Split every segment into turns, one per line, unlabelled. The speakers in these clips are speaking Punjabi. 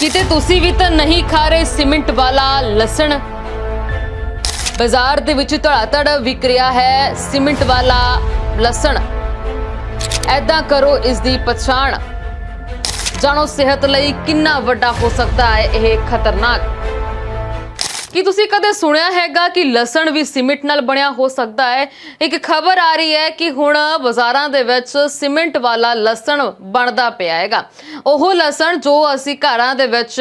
ਕਿਤੇ ਤੁਸੀਂ ਵੀ ਤਾਂ ਨਹੀਂ ਖਾ ਰਹੇ ਸੀਮਿੰਟ ਵਾਲਾ ਲਸਣ? ਬਾਜ਼ਾਰ ਦੇ ਵਿੱਚ ਧੜਾਧੜ ਵਿਕ ਰਿਹਾ ਹੈ ਸੀਮਿੰਟ ਵਾਲਾ ਲਸਣ। ਐਦਾਂ ਕਰੋ ਇਸ ਦੀ ਪਛਾਣ। ਜਾਣੋ ਸਿਹਤ ਲਈ ਕਿੰਨਾ ਵੱਡਾ ਹੋ ਸਕਦਾ ਹੈ ਇਹ ਖਤਰਨਾਕ। ਕੀ ਤੁਸੀਂ ਕਦੇ ਸੁਣਿਆ ਹੈਗਾ ਕਿ ਲਸਣ ਵੀ ਸੀਮਿੰਟ ਨਾਲ ਬਣਿਆ ਹੋ ਸਕਦਾ ਹੈ? ਇੱਕ ਖਬਰ ਆ ਰਹੀ ਹੈ ਕਿ ਹੁਣ ਬਾਜ਼ਾਰਾਂ ਦੇ ਵਿੱਚ ਸੀਮਿੰਟ ਵਾਲਾ ਲਸਣ ਬਣਦਾ ਪਿਆ ਹੈਗਾ। ਉਹ ਲਸਣ ਜੋ ਅਸੀਂ ਘਰਾਂ ਦੇ ਵਿੱਚ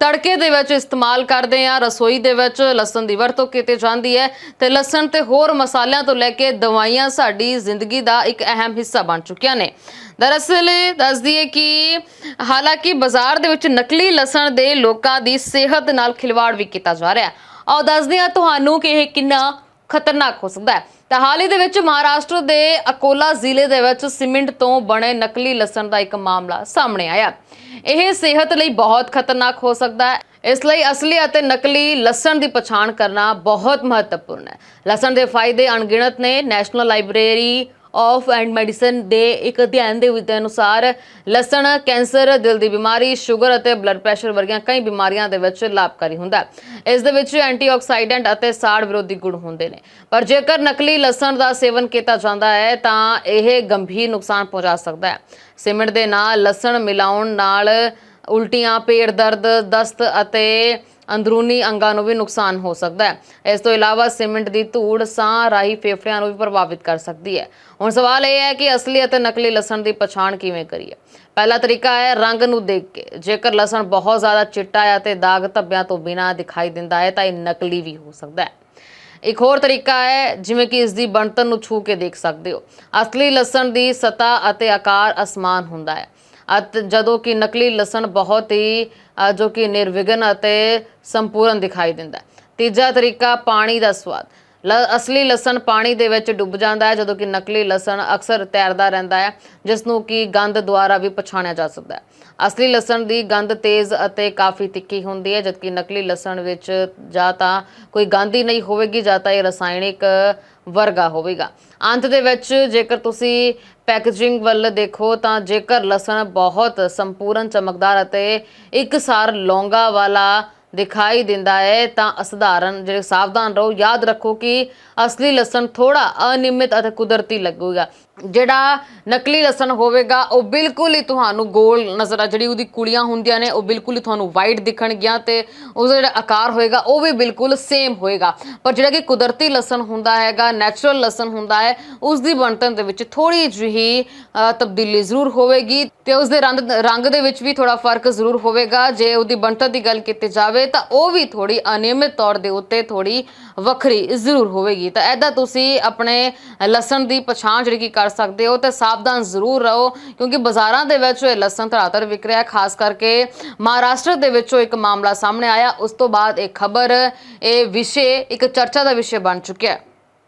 ਤੜਕੇ ਦੇ ਵਿੱਚ ਇਸਤੇਮਾਲ ਕਰਦੇ ਹਾਂ, ਰਸੋਈ ਦੇ ਵਿੱਚ ਲਸਣ ਦੀ ਵਰਤੋਂ ਕੀਤੀ ਜਾਂਦੀ ਹੈ ਤੇ ਲਸਣ ਤੇ ਹੋਰ ਮਸਾਲਿਆਂ ਤੋਂ ਲੈ ਕੇ ਦਵਾਈਆਂ ਸਾਡੀ ਜ਼ਿੰਦਗੀ ਦਾ ਇੱਕ ਅਹਿਮ ਹਿੱਸਾ ਬਣ ਚੁੱਕੀਆਂ ਨੇ। ਦਰਅਸਲ ਦੱਸ ਦਈਏ ਕਿ ਹਾਲਾਂਕਿ ਬਾਜ਼ਾਰ ਦੇ ਵਿੱਚ ਨਕਲੀ ਲਸਣ ਦੇ ਲੋਕਾਂ ਦੀ ਸਿਹਤ ਨਾਲ ਖਿਲਵਾੜ ਵੀ ਕੀਤਾ ਜਾ ਰਿਹਾ ਹੈ। ਆਓ ਦੱਸਦੇ ਹਾਂ ਤੁਹਾਨੂੰ ਕਿ ਇਹ ਕਿੰਨਾ ਖਤਰਨਾਕ ਹੋ ਸਕਦਾ ਹੈ। ਤਾਂ ਹਾਲ ਹੀ ਦੇ ਵਿੱਚ ਮਹਾਰਾਸ਼ਟਰ ਦੇ ਅਕੋਲਾ ਜ਼ਿਲ੍ਹੇ ਦੇ ਵਿੱਚ ਸੀਮਿੰਟ ਤੋਂ ਬਣੇ ਨਕਲੀ ਲਸਣ ਦਾ ਇੱਕ ਮਾਮਲਾ ਸਾਹਮਣੇ ਆਇਆ ਇਹ ਸਿਹਤ ਲਈ ਬਹੁਤ ਖਤਰਨਾਕ ਹੋ ਸਕਦਾ ਹੈ। ਇਸ ਲਈ ਅਸਲੀ ਅਤੇ ਨਕਲੀ ਲਸਣ ਦੀ ਪਛਾਣ ਕਰਨਾ ਬਹੁਤ ਮਹੱਤਵਪੂਰਨ ਹੈ। ਲਸਣ ਦੇ ਫਾਇਦੇ ਅਣਗਿਣਤ ਨੇ। National library of and medicine ਦੇ ਇੱਕ ਅਧਿਐਨ ਦੇ ਵਿੱਚ ਅਨੁਸਾਰ ਲਸਣ, ਕੈਂਸਰ, ਦਿਲ ਦੀ ਬਿਮਾਰੀ, ਸ਼ੂਗਰ ਅਤੇ ਬਲੱਡ ਪ੍ਰੈਸ਼ਰ ਵਰਗੀਆਂ ਕਈ ਬਿਮਾਰੀਆਂ ਦੇ ਵਿੱਚ ਲਾਭਕਾਰੀ ਹੁੰਦਾ ਇਸ ਦੇ ਵਿੱਚ ਐਂਟੀਆਕਸਾਈਡੈਂਟ ਅਤੇ ਸਾੜ ਵਿਰੋਧੀ ਗੁਣ ਹੁੰਦੇ ਨੇ। ਪਰ ਜੇਕਰ ਨਕਲੀ ਲਸਣ ਦਾ ਸੇਵਨ ਕੀਤਾ ਜਾਂਦਾ ਹੈ, ਤਾਂ ਇਹ ਗੰਭੀਰ ਨੁਕਸਾਨ ਪਹੁੰਚਾ ਸਕਦਾ ਹੈ। ਸੀਮਿੰਟ ਦੇ ਨਾਲ ਲਸਣ ਮਿਲਾਉਣ ਨਾਲ ਉਲਟੀਆਂ, ਪੇਟ ਦਰਦ, ਦਸਤ ਅਤੇ ਅੰਦਰੂਨੀ ਅੰਗਾਂ ਨੂੰ ਵੀ ਨੁਕਸਾਨ ਹੋ ਸਕਦਾ ਹੈ। ਇਸ ਤੋਂ ਇਲਾਵਾ ਸੀਮਿੰਟ ਦੀ ਧੂੜ, ਸਾਹ ਰਾਹੀਂ ਫੇਫੜਿਆਂ ਨੂੰ ਵੀ ਪ੍ਰਭਾਵਿਤ ਕਰ ਸਕਦੀ ਹੈ। ਹੁਣ ਸਵਾਲ ਇਹ ਹੈ ਕਿ ਅਸਲੀ ਅਤੇ ਨਕਲੀ ਲਸਣ ਦੀ ਪਛਾਣ ਕਿਵੇਂ ਕਰੀਏ? ਪਹਿਲਾ ਤਰੀਕਾ ਹੈ ਰੰਗ ਨੂੰ ਦੇਖ ਕੇ। ਜੇਕਰ ਲਸਣ ਬਹੁਤ ਜ਼ਿਆਦਾ ਚਿੱਟਾ ਹੈ ਤੇ ਦਾਗ ਧੱਬਿਆਂ ਤੋਂ ਬਿਨਾਂ ਦਿਖਾਈ ਦਿੰਦਾ ਹੈ, ਤਾਂ ਇਹ ਨਕਲੀ ਵੀ ਹੋ ਸਕਦਾ ਹੈ। ਇੱਕ ਹੋਰ ਤਰੀਕਾ ਹੈ, ਜਿਵੇਂ ਕਿ ਇਸ ਦੀ ਬਣਤਰ ਨੂੰ ਛੂ ਕੇ ਦੇਖ ਸਕਦੇ ਹੋ। ਅਸਲੀ ਲਸਣ ਦੀ ਸਤਹ ਅਤੇ ਆਕਾਰ ਅਸਮਾਨ ਹੁੰਦਾ ਹੈ। ਜਦੋਂ ਕਿ ਨਕਲੀ ਲਸਣ ਬਹੁਤ ਹੀ ਜੋ ਕਿ ਨਿਰਵਿਘਨ ਅਤੇ ਸੰਪੂਰਨ ਦਿਖਾਈ ਦਿੰਦਾ ਤੀਜਾ ਤਰੀਕਾ, ਪਾਣੀ ਦਾ ਸਵਾਦ। ਅਸਲੀ ਲਸਣ ਪਾਣੀ ਦੇ ਵਿੱਚ ਡੁੱਬ ਜਾਂਦਾ ਹੈ, ਜਦੋਂ ਕਿ ਨਕਲੀ ਲਸਣ ਅਕਸਰ ਤੈਰਦਾ ਰਹਿੰਦਾ ਹੈ ਜਿਸ ਨੂੰ ਕਿ ਗੰਧ ਦੁਆਰਾ ਵੀ ਪਛਾਣਿਆ ਜਾ ਸਕਦਾ ਹੈ। ਅਸਲੀ ਲਸਣ ਦੀ ਗੰਧ ਤੇਜ਼ ਅਤੇ ਕਾਫੀ ਤਿੱਖੀ ਹੁੰਦੀ ਹੈ, ਜਦਕਿ ਨਕਲੀ ਲਸਣ ਵਿੱਚ ਜਾਂ ਤਾਂ ਕੋਈ ਗੰਧ ਹੀ ਨਹੀਂ ਹੋਵੇਗੀ, ਜਾਂ ਤਾਂ ਇਹ ਰਸਾਇਣਿਕ ਵਰਗਾ ਹੋਵੇਗਾ। ਅੰਤ ਦੇ ਵਿੱਚ ਜੇਕਰ ਤੁਸੀਂ ਪੈਕੇਜਿੰਗ ਵੱਲ ਦੇਖੋ, ਤਾਂ ਜੇਕਰ ਲਸਣ ਬਹੁਤ ਸੰਪੂਰਨ, ਚਮਕਦਾਰ ਅਤੇ ਇੱਕਸਾਰ ਲੌਂਗਾ ਵਾਲਾ ਦਿਖਾਈ ਦਿੰਦਾ ਹੈ, ਤਾਂ ਅਸਧਾਰਨ ਜਿਹੜੇ ਸਾਵਧਾਨ ਰਹੋ, ਯਾਦ ਰੱਖੋ ਕਿ ਅਸਲੀ ਲਸਣ ਥੋੜਾ ਅਨਿਯਮਿਤ ਅਤੇ ਕੁਦਰਤੀ ਲੱਗੂਗਾ। ਜਿਹੜਾ ਨਕਲੀ ਲਸਣ ਹੋਵੇਗਾ, ਉਹ ਬਿਲਕੁਲ ਹੀ ਤੁਹਾਨੂੰ ਗੋਲ ਨਜ਼ਰ ਆ, ਜਿਹੜੀ ਉਹਦੀ ਕੁੜੀਆਂ ਹੁੰਦੀਆਂ ਨੇ, ਉਹ ਬਿਲਕੁਲ ਹੀ ਤੁਹਾਨੂੰ ਵਾਈਟ ਦਿਖਣਗੀਆਂ ਤੇ ਉਹਦਾ ਜਿਹੜਾ ਆਕਾਰ ਹੋਏਗਾ, ਉਹ ਵੀ ਬਿਲਕੁਲ ਸੇਮ ਹੋਏਗਾ। ਪਰ ਜਿਹੜਾ ਕਿ ਕੁਦਰਤੀ ਲਸਣ ਹੁੰਦਾ ਹੈਗਾ ਨੈਚੁਰਲ ਲਸਣ ਹੁੰਦਾ ਹੈ ਉਸ ਦੀ ਬਣਤਰ ਦੇ ਵਿੱਚ ਥੋੜੀ ਜਿਹੀ ਤਬਦੀਲੀ ਜ਼ਰੂਰ ਹੋਵੇਗੀ ਤੇ ਉਸ ਦੇ ਰੰਗ ਰੰਗ ਦੇ ਵਿੱਚ ਵੀ ਥੋੜਾ ਫ਼ਰਕ ਜ਼ਰੂਰ ਹੋਵੇਗਾ। ਜੇ ਉਹਦੀ ਬਣਤਰ ਦੀ ਗੱਲ ਕੀਤੀ ਜਾਵੇ ਤਾਂ ਉਹ ਵੀ ਥੋੜੀ ਅਨਿਯਮਿਤ ਤੌਰ ਦੇ ਉੱਤੇ ਥੋੜੀ ਵੱਖਰੀ ਜ਼ਰੂਰ ਹੋਵੇਗੀ। ਤਾਂ ਐਦਾਂ ਤੁਸੀਂ ਆਪਣੇ ਲਸਣ ਦੀ ਪਛਾਣ ਜਿਹੜੀ ਕਿ ਕਰ ਸਕਦੇ ਹੋ, ਤੇ ਸਾਵਧਾਨ ਜ਼ਰੂਰ ਰਹੋ, ਕਿਉਂਕਿ ਬਾਜ਼ਾਰਾਂ ਦੇ ਵਿੱਚ ਇਹ ਲਸਣ ਧੜਾਧੜ ਵਿਕ ਰਿਹਾ ਖਾਸ ਕਰਕੇ ਮਹਾਰਾਸ਼ਟਰ ਦੇ ਵਿੱਚੋਂ ਇੱਕ ਮਾਮਲਾ ਸਾਹਮਣੇ ਆਇਆ, ਉਸ ਤੋਂ ਬਾਅਦ ਇਹ ਖਬਰ, ਇਹ ਵਿਸ਼ੇ, ਇੱਕ ਚਰਚਾ ਦਾ ਵਿਸ਼ੇ ਬਣ ਚੁੱਕਿਆ ਹੈ।